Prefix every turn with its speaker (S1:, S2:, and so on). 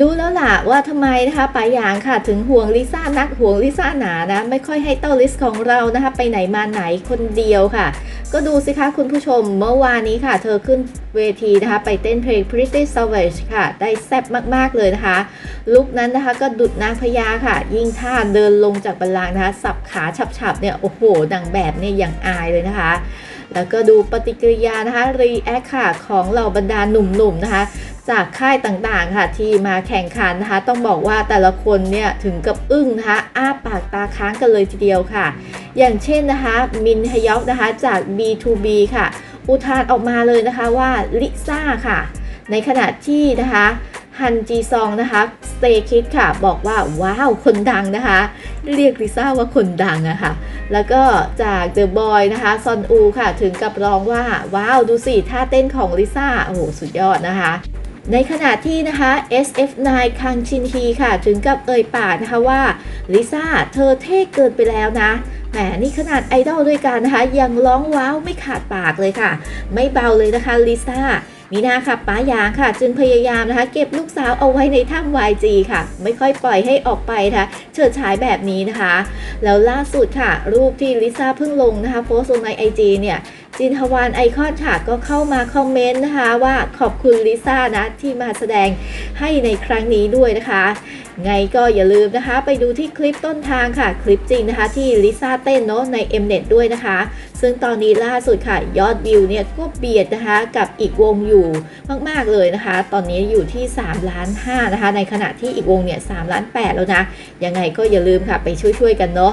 S1: รู้แล้วล่ะว่าทำไมนะคะปายหยางค่ะถึงห่วงลิซ่านักห่วงลิซ่าหนานะ ไม่ค่อยให้เต้าลิสของเรานะคะ ไปไหนมาไหนคนเดียวค่ะ ก็ดูสิคะคุณผู้ชมเมื่อวานนี้ค่ะ เธอขึ้นเวทีนะคะ ไปเต้นเพลง Pretty Savage ค่ะ ได้แซ่บมากๆเลยนะคะ ลุคนั้นนะคะก็ดุดนางพญาค่ะ ยิ่งท่าเดินลงจากบัลลังนะคะ สับขาฉับๆเนี่ยโอ้โหดังแบบเนี่ยอย่างอายเลยนะคะ แล้วก็ดูปฏิกิริยานะคะรีแอคค่ะของเหล่าบรรดาหนุ่มๆนะคะ จากค่ายต่างๆค่ะที่มาแข่งขันนะคะ ต้องบอกว่าแต่ละคนเนี่ยถึงกับอึ้งนะคะอ้าปากตาค้างกันเลยทีเดียวค่ะ อย่างเช่นนะคะ มินฮยอกนะคะจาก B2B ค่ะ อุทานออกมาเลยนะคะว่าลิซ่าค่ะ ในขณะที่นะคะฮันจีซองนะคะสเตคิดค่ะบอกว่าว้าวคนดังนะคะ เรียกลิซ่าว่าคนดังอะค่ะ แล้วก็จาก The Boy นะคะซอนอูค่ะ ถึงกับร้องว่า ว้าว ดูสิท่าเต้นของลิซ่า โอ้โห สุดยอดนะคะ ในขณะที่นะคะ SF9 คังชินฮีค่ะ ถึงกับเอ่ยปากนะคะว่าลิซ่าเธอเท่เกินไปแล้วนะแหมนี่ขนาดไอดอลด้วยกันนะคะ ยังร้องว้าวไม่ขาดปากเลยค่ะ ไม่เบาเลยนะคะลิซ่ามีนาค่ะป้ายางค่ะ จึงพยายามนะคะ เก็บลูกสาวเอาไว้ในถ้ำ YG ค่ะ ไม่ค่อยปล่อยให้ออกไปนะคะเฉิดฉายแบบนี้นะคะ แล้วล่าสุดค่ะ รูปที่ลิซ่าเพิ่งลงนะคะ โพสต์ลงใน IG เนี่ย จินทวานไอคอนค่ะก็เข้ามาคอมเมนต์นะคะว่าขอบคุณลิซ่านะที่มาแสดงให้ในครั้งนี้ด้วยนะคะ ไงก็อย่าลืมนะคะ ไปดูที่คลิปต้นทางค่ะ คลิปจริงนะคะที่ลิซ่าเต้นเนาะใน Mnet ด้วยนะคะ ซึ่งตอนนี้ล่าสุดค่ะยอดวิวเนี่ยก็เบียดนะคะกับอีกวงอยู่มาก ๆ เลยนะคะ ตอนนี้อยู่ที่3ล้าน5นะคะ ในขณะที่อีกวงเนี่ย3ล้าน8แล้วนะ ยังไงก็อย่าลืมค่ะไปช่วยๆกันเนาะ